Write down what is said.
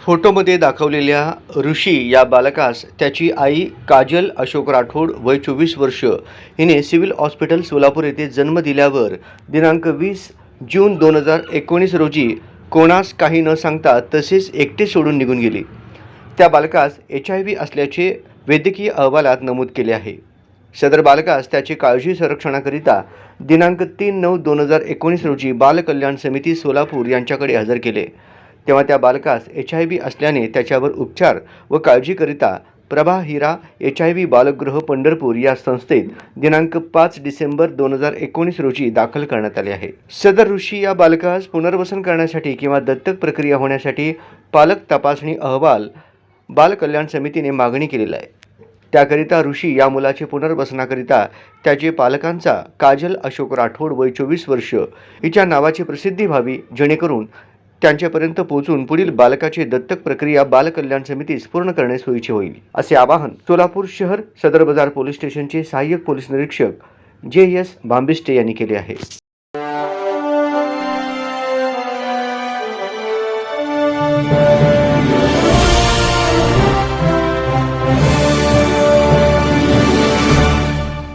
फोटोमध्ये दाखवलेल्या ऋषी या बालकास त्याची आई काजल अशोक राठोड वय चोवीस वर्ष. हिने सिव्हिल हॉस्पिटल सोलापूर येथे जन्म दिल्यावर दिनांक वीस जून दोन हजार एकोणीस रोजी कोणास काही न सांगता तसेच एकटे सोडून निघून गेली. त्या बालकास एच आय व्ही असल्याचे वैद्यकीय अहवालात नमूद केले आहे. सदर बालकास त्याची काळजी संरक्षणाकरिता दिनांक तीन नऊ दोन हजार एकोणीस रोजी बालकल्याण समिती सोलापूर यांच्याकडे हजर केले. तेव्हा त्या बालकास एच आय व्ही असल्याने त्याच्यावर उपचार व काळजीकरिता Prabha Hira H I V बालगृह Pandharpur या संस्थेत दिनांक पाच डिसेंबर दोन हजार एकोणीस रोजी दाखल करण्यात आले आहे. सदर ऋषी या बालकास पुनर्वसन करण्यासाठी किंवा दत्तक प्रक्रिया होण्यासाठी पालक तपासणी अहवाल बाल कल्याण समितीने मागणी केलेला आहे. त्याकरिता ऋषी या मुलाचे पुनर्वसनाकरिता त्याचे पालकांचा काजल अशोक राठोड वय चोवीस वर्ष हिच्या नावाची प्रसिद्धी व्हावी जेणेकरून त्यांच्यापर्यंत पोहोचून पुढील बालकाची दत्तक प्रक्रिया बालकल्याण समितीस पूर्ण करणे सोयीचे होईल असे आवाहन सोलापूर शहर सदर बाजार पोलीस स्टेशनचे सहाय्यक पोलीस निरीक्षक जे एस बांबिस्टे यांनी केले आहे.